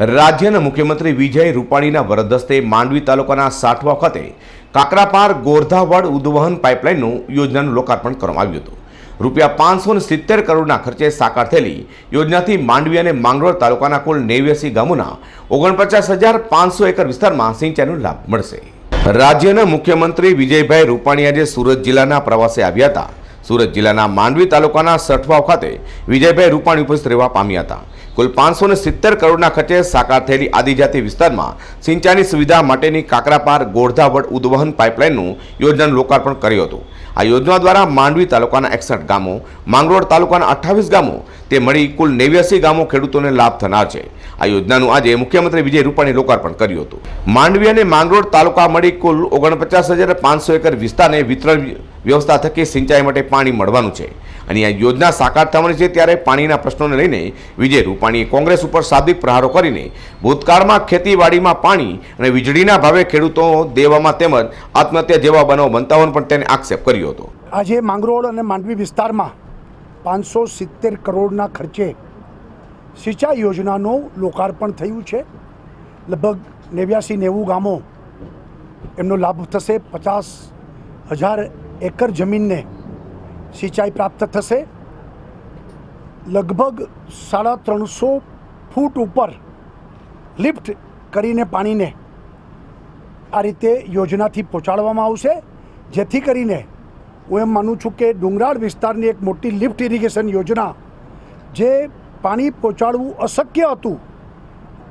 રાજ્યના મુખ્યમંત્રી વિજય રૂપાણીના વરદસ્તે માંડવી તાલુકાના સાઠવા ખાતે કાકરાપાર ગોરધાવડ ઉદ્વહન પાઇપલાઇનનું યોજનાનું લોકાર્પણ કરવામાં આવ્યું હતું. રૂપિયા પાંચસો સિત્તેર કરોડના ખર્ચે સાકાર થયેલી યોજનાથી માંડવી અને માંગરોળ તાલુકાના કુલ નેવ્યાસી ગામોના ઓગણપચાસ હજાર પાંચસો એકર વિસ્તારમાં સિંચાઈનો લાભ મળશે. રાજ્યના મુખ્યમંત્રી વિજયભાઈ રૂપાણી આજે સુરત જિલ્લાના પ્રવાસે આવ્યા હતા. સુરત જિલ્લાના માંડવી તાલુકાના સઠવાવ ખાતે વિજયભાઈ રૂપાણી ઉપસ્થિત રહેવા પામ્યા હતા. કુલ પાંચસો ને સિત્તેર કરોડના ખર્ચે સાકાર થયેલી આદિજાતિ વિસ્તારમાં સિંચાઈની સુવિધા માટેની કાકરાપાર ગોરધાવડ ઉદ્વહન પાઇપલાઇનનું યોજનાનું લોકાર્પણ કર્યું હતું. આ યોજના દ્વારા માંડવી તાલુકાના એકસઠ ગામો, માંગરોળ તાલુકાના અઠ્ઠાવીસ ગામો, તે મળી કુલ નેવ્યાસી ગામો ખેડૂતોને લાભ થનાર છે. આ યોજનાનું આજે મુખ્યમંત્રી વિજય રૂપાણીએ લોકાર્પણ કર્યું હતું. માંડવી અને માંગરોળ તાલુકા મળી કુલ ઓગણપચાસ હજાર પાંચસો એકર વિસ્તારને વિતરણ વ્યવસ્થા થકી સિંચાઈ માટે પાણી મળવાનું છે. અને આ યોજના સાકાર થવાની છે ત્યારે પાણીના પ્રશ્નોને લઈને વિજય રૂપાણીએ કોંગ્રેસ ઉપર શાબ્દિક પ્રહારો કરીને ભૂતકાળમાં ખેતીવાડીમાં પાણી અને વીજળીના ભાવે ખેડૂતો દેવામાં તેમજ આત્મહત્યા જેવા બનાવ બનતા હોવાનો પણ તેને આક્ષેપ કર્યો હતો. આજે માંગરોળ અને માંડવી વિસ્તારમાં પાંચસો સિત્તેર કરોડના ખર્ચે સિંચાઈ યોજનાનું લોકાર્પણ થયું છે. લગભગ નેવ્યાસી નેવું ગામો એમનો લાભ થશે. પચાસ હજાર એકર જમીનને સિંચાઈ પ્રાપ્ત થશે. લગભગ સાડા ત્રણસો ફૂટ ઉપર લિફ્ટ કરીને પાણીને આ રીતે યોજનાથી પહોંચાડવામાં આવશે. જેથી કરીને હું એમ માનું છું કે ડુંગરાળ વિસ્તારની એક મોટી લિફ્ટ ઇરિગેશન યોજના જે પાણી પહોંચાડવું અશક્ય હતું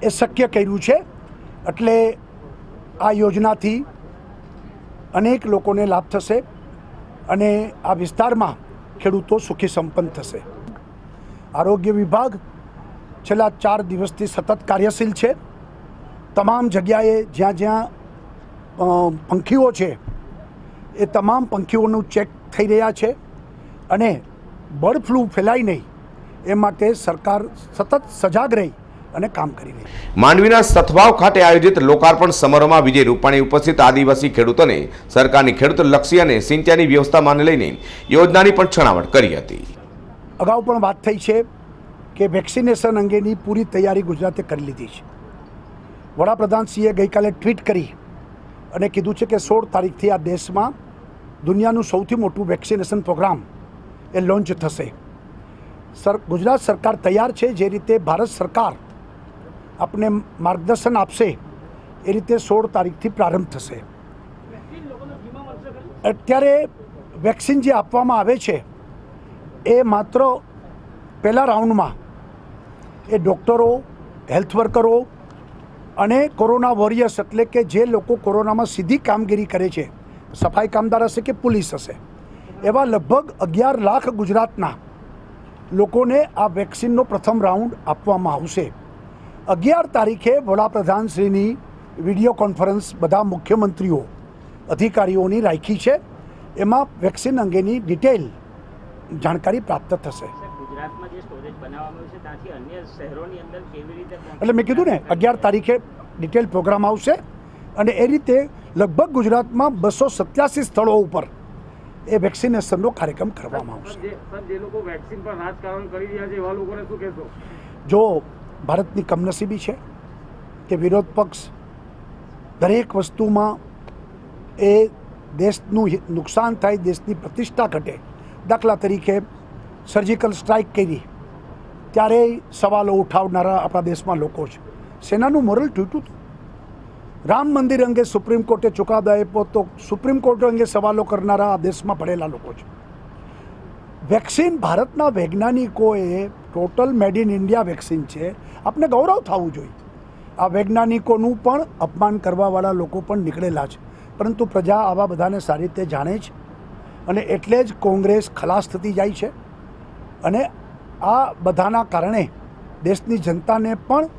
એ શક્ય કર્યું છે. એટલે આ યોજનાથી અનેક લોકોને લાભ થશે અને આ વિસ્તારમાં ખેડૂતો સુખી સંપન્ન થશે. આરોગ્ય વિભાગ છેલ્લા ચાર દિવસથી સતત કાર્યશીલ છે. તમામ જગ્યાએ જ્યાં જ્યાં પંખીઓ છે, એ તમામ પંખીઓનું ચેક થઈ રહ્યા છે અને બર્ડ ફ્લૂ ફેલાય નહીં, એ માટે સરકાર સતત સજાગ રહી અને કામ કરી રહી માંડવીના સથવાવ ખાતે આયોજિત લોકાર્પણ સમારોહમાં વિજય રૂપાણી ઉપસ્થિત આદિવાસી ખેડૂતોને સરકારની ખેડૂત લક્ષી અને સિંચાઈની વ્યવસ્થામાં લઈને યોજનાની પણ છણાવટ કરી હતી. અગાઉ પણ વાત થઈ છે કે વેક્સિનેશન અંગેની પૂરી તૈયારી ગુજરાતે કરી લીધી છે. વડાપ્રધાનશ્રીએ ગઈકાલે ટ્વીટ કરી અને કીધું છે કે સોળ તારીખથી આ દેશમાં દુનિયાનું સૌથી મોટું વેક્સિનેશન પ્રોગ્રામ એ લોન્ચ થશે. સર ગુજરાત સરકાર તૈયાર છે જે રીતે ભારત સરકાર આપને માર્ગદર્શન આપશે એ રીતે સોળ તારીખથી પ્રારંભ થશે. અત્યારે વેક્સિન જે આપવામાં આવે છે એ માત્ર પહેલા રાઉન્ડમાં એ ડૉક્ટરો, હેલ્થ વર્કરો અને કોરોના વોરિયર્સ એટલે કે જે લોકો કોરોનામાં સીધી કામગીરી કરે છે, સફાઈ કામદાર હશે કે પોલીસ હશે, એવા લગભગ અગિયાર લાખ ગુજરાતના લોકોને આ વેક્સિનનો પ્રથમ રાઉન્ડ આપવામાં આવશે. અગિયાર તારીખે વડાપ્રધાનશ્રીની વીડિયો કોન્ફરન્સ બધા મુખ્યમંત્રીઓ, અધિકારીઓની રાખી છે. એમાં વેક્સિન અંગેની ડિટેલ જાણકારી પ્રાપ્ત થશે. ગુજરાતમાં જે સ્ટોરેજ બનાવવામાં આવ્યું છે ત્યાંથી અન્ય શહેરોની અંદર કેવી રીતે પહોંચી એટલે મેં કીધું ને અગિયાર તારીખે ડિટેલ પ્રોગ્રામ આવશે અને એ રીતે લગભગ ગુજરાતમાં બસો સત્યાસી સ્થળો ઉપર એ વેક્સિનેશનનો કાર્યક્રમ કરવામાં આવશે. જે સર જે લોકો વેક્સિન પર રાજકારણ કરી રહ્યા છે એવા લોકોને શું કહેશો? જો ભારતની કમનસીબી છે કે વિરોધ પક્ષ દરેક વસ્તુમાં એ દેશનું નુકસાન થાય દેશની પ્રતિષ્ઠા ઘટે દાખલા તરીકે સર્જિકલ સ્ટ્રાઇક કરી. ત્યારે સવાલો ઉઠાવનારા આપણા દેશમાં લોકો છે. સેનાનું મોરલ તૂટ્યું હતું. રામ મંદિર અંગે સુપ્રીમ કોર્ટે ચુકાદો આપ્યો તો સુપ્રીમ કોર્ટ અંગે સવાલો કરનારા આ દેશમાં પડેલા લોકો છે. વેક્સિન ભારતના વૈજ્ઞાનિકોએ total made in India vaccine છે. આપણે ગૌરવ થવું જોઈએ. આ વૈજ્ઞાનિકોનું પણ અપમાન કરવાવાળા લોકો પણ નીકળેલા છે. પરંતુ પ્રજા આવા બધાને સારી રીતે જાણે છે. અને એટલે જ કોંગ્રેસ ખલાસ થતી જાય છે. અને આ બધાના કારણે દેશની જનતાને પણ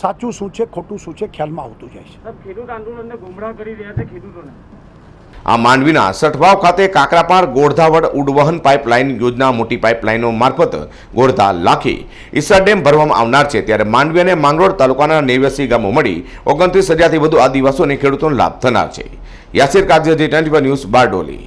સાચું શું છે ખોટું શું છે ખ્યાલમાં આવતું જાય છે. ખેડૂત આંદોલનને ગુમરાહ કરી રહ્યા છે ખેડૂતોને. આ માંડવીના સઠવાવ ખાતે કાકરાપાર ગોળધાવડ ઉડવહન પાઇપલાઇન યોજના મોટી પાઇપલાઇનો મારફત ગોળધા લાખી ઈસર ડેમ ભરવામાં આવનાર છે. ત્યારે માંડવી અને માંગરોળ તાલુકાના નેવ્યાસી ગામો મળી ઓગણત્રીસ હજારથી વધુ આદિવાસીઓ અને ખેડૂતોનો લાભ થનાર છે. Yasir Kagzi twenty news Bardoli.